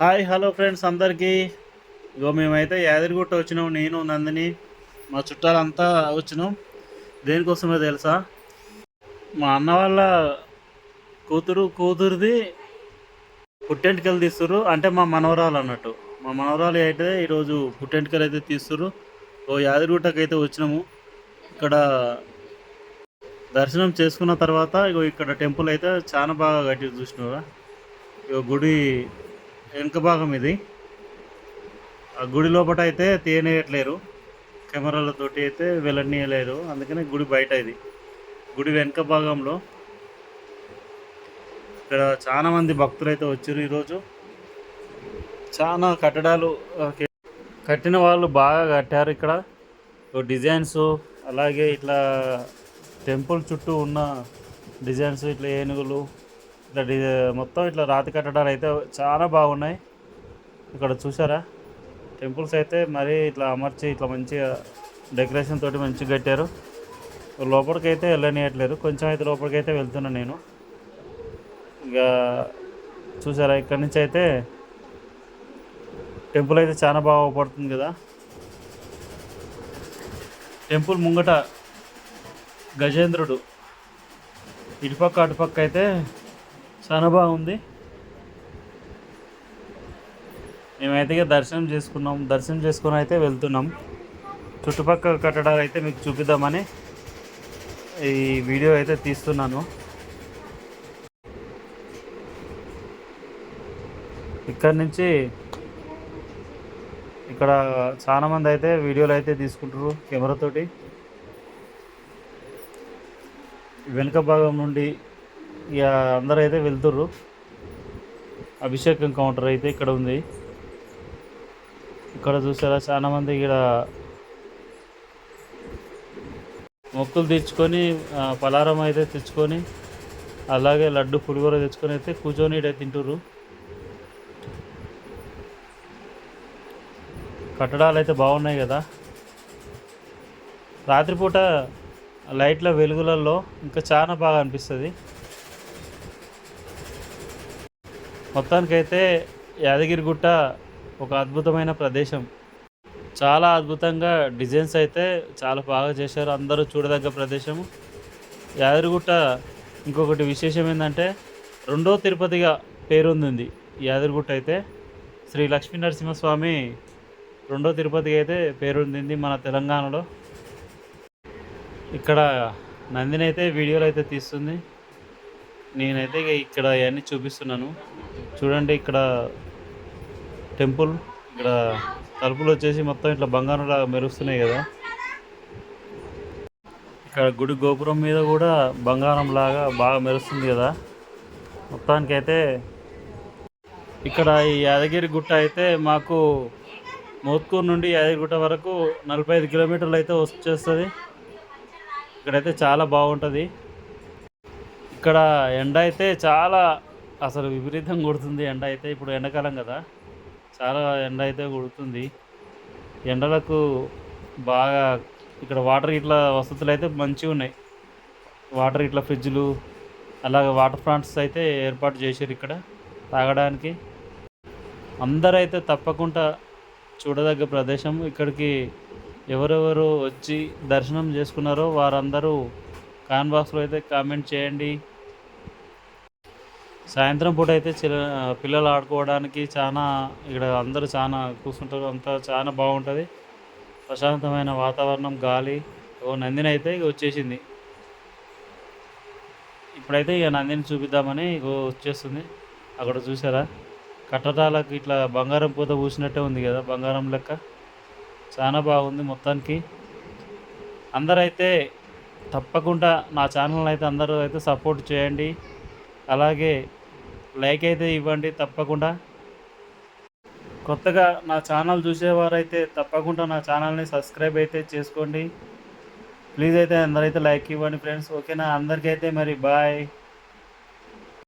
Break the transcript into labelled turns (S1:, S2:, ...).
S1: Hi hello friends అందరికీ. ఇగో మేమైతే యాదగిరిగుట్ట వచ్చినాం నేను నందిని మా చుట్టాలంతా వచ్చినాం. దేనికోసమే తెలుసా? మా అన్న వాళ్ళ కూతురు కూతురుది పుట్టెంటికలు తీస్తుర్రు. అంటే మా మనవరాలు అన్నట్టు. మా మనవరాలు అయితే ఈరోజు పుట్టెంటికలు అయితే తీస్తుర్రు. ఓ యాదగిరిగుట్టకి అయితే వచ్చినాము. ఇక్కడ దర్శనం చేసుకున్న తర్వాత ఇగో ఇక్కడ టెంపుల్ అయితే చాలా బాగా కట్టి చూసినారా ఇగో గుడి వెనుక భాగం ఇది. ఆ గుడి లోపల అయితే తీయనియట్లేరు కెమెరాలతోటి అయితే వెళ్ళనీయలేరు అందుకనే గుడి బయట ఇది. గుడి వెనుక భాగంలో ఇక్కడ చాలా మంది భక్తులు అయితే వచ్చారు ఈరోజు. చాలా కట్టడాలు కట్టిన వాళ్ళు బాగా కట్టారు ఇక్కడ. డిజైన్స్ అలాగే ఇట్లా టెంపుల్ చుట్టూ ఉన్న డిజైన్స్ ఇట్లా ఏనుగులు ఇట్లా మొత్తం ఇట్లా రాతి కట్టడాలు అయితే చాలా బాగున్నాయి. ఇక్కడ చూసారా టెంపుల్స్ అయితే మరీ ఇట్లా అమర్చి ఇట్లా మంచిగా డెకరేషన్ తోటి మంచిగా కట్టారు. లోపలికి అయితే వెళ్ళనియట్లేదు. కొంచెం అయితే లోపలికి అయితే వెళ్తున్నాను నేను. ఇక చూసారా ఇక్కడి నుంచి అయితే టెంపుల్ అయితే చాలా బాగా పడుతుంది కదా. టెంపుల్ ముంగట గజేంద్రుడు. ఇటుపక్క అటుపక్క అయితే చాలా బాగుంది. మేమైతే దర్శనం చేసుకున్నాం. దర్శనం చేసుకుని అయితే వెళ్తున్నాం. చుట్టుపక్కల కట్టడాలు అయితే మీకు చూపిద్దామని ఈ వీడియో అయితే తీస్తున్నాను. ఇక్కడ నుంచి ఇక్కడ చాలామంది అయితే వీడియోలు అయితే తీసుకుంటారు కెమెరాతోటి వెనుక భాగం నుండి ఇక అందరూ అయితే వెళ్తుర్రు. అభిషేకం కౌంటర్ అయితే ఇక్కడ ఉంది. ఇక్కడ చూసారా చాలా మంది ఇక్కడ మొక్కులు తెచ్చుకొని పలారం అయితే తెచ్చుకొని అలాగే లడ్డు పులిహోర తెచ్చుకొని అయితే కూర్చొని ఇక్కడ తింటుర్రు. కట్టడాలు అయితే బాగున్నాయి కదా. రాత్రిపూట లైట్ల వెలుగులలో ఇంకా చాలా బాగా అనిపిస్తుంది. మొత్తానికైతే యాదగిరిగుట్ట ఒక అద్భుతమైన ప్రదేశం. చాలా అద్భుతంగా డిజైన్స్ అయితే చాలా బాగా చేశారు. అందరూ చూడదగ్గ ప్రదేశం యాదగిరిగుట్ట ఇంకొకటి విశేషం ఏంటంటే రెండో తిరుపతిగా పేరొందింది యాదగిరిగుట్ట అయితే. శ్రీ లక్ష్మీ నరసింహస్వామి రెండో తిరుపతికి అయితే పేరొందింది మన తెలంగాణలో. ఇక్కడ నందిని అయితే వీడియోలు అయితే తీస్తుంది. నేనైతే ఇక్కడ అవన్నీ చూపిస్తున్నాను. చూడండి ఇక్కడ టెంపుల్ ఇక్కడ తలుపులు వచ్చేసి మొత్తం ఇట్లా బంగారంలా మెరుస్తున్నాయి కదా. ఇక్కడ గుడి గోపురం మీద కూడా బంగారం లాగా బాగా మెరుస్తుంది కదా. మొత్తానికైతే ఇక్కడ ఈ యాదగిరి గుట్ట అయితే మాకు మోత్కూరు నుండి యాదగిరిగుట్ట వరకు నలభై ఐదు కిలోమీటర్లు అయితే వచ్చేస్తుంది. ఇక్కడైతే చాలా బాగుంటుంది. ఇక్కడ ఎండ అయితే చాలా అసలు విపరీతం కొడుతుంది. ఎండ అయితే ఇప్పుడు ఎండాకాలం కదా. చాలా ఎండ అయితే కొడుతుంది. ఎండలకు బాగా ఇక్కడ వాటర్ ఇట్లా వసతులు అయితే మంచిగా ఉన్నాయి. వాటర్ ఇట్లా ఫ్రిడ్జ్లు అలాగే వాటర్ ప్లాంట్స్ అయితే ఏర్పాటు చేశారు ఇక్కడ తాగడానికి. అందరైతే తప్పకుండా చూడదగ్గ ప్రదేశం. ఇక్కడికి ఎవరెవరు వచ్చి దర్శనం చేసుకున్నారో వారందరూ కాన్ బాక్స్లో అయితే కామెంట్ చేయండి. సాయంత్రం పూట అయితే చిల పిల్లలు ఆడుకోవడానికి చాలా ఇక్కడ అందరూ చాలా కూర్చుంటారు. అంతా చాలా బాగుంటుంది. ప్రశాంతమైన వాతావరణం గాలి. ఓ నందిని అయితే ఇక వచ్చేసింది. ఇప్పుడైతే ఇక నందిని చూపిద్దామని ఇగో వచ్చేస్తుంది. అక్కడ చూసారా? కట్టడాలకు ఇట్లా బంగారం పూత పూసినట్టే ఉంది కదా బంగారం లెక్క. చాలా బాగుంది మొత్తానికి. అందరైతే తప్పకుండా నా ఛానల్ అయితే అందరూ అయితే సపోర్ట్ చేయండి. అలాగే లైక్ అయితే ఇవ్వండి తప్పకుండా. కొత్తగా నా ఛానల్ చూసేవారైతే తప్పకుండా నా ఛానల్ని సబ్స్క్రైబ్ అయితే చేసుకోండి. ప్లీజ్ అయితే అందరైతే లైక్ ఇవ్వండి ఫ్రెండ్స్. ఓకేనా? అందరికీ అయితే మరి బాయ్.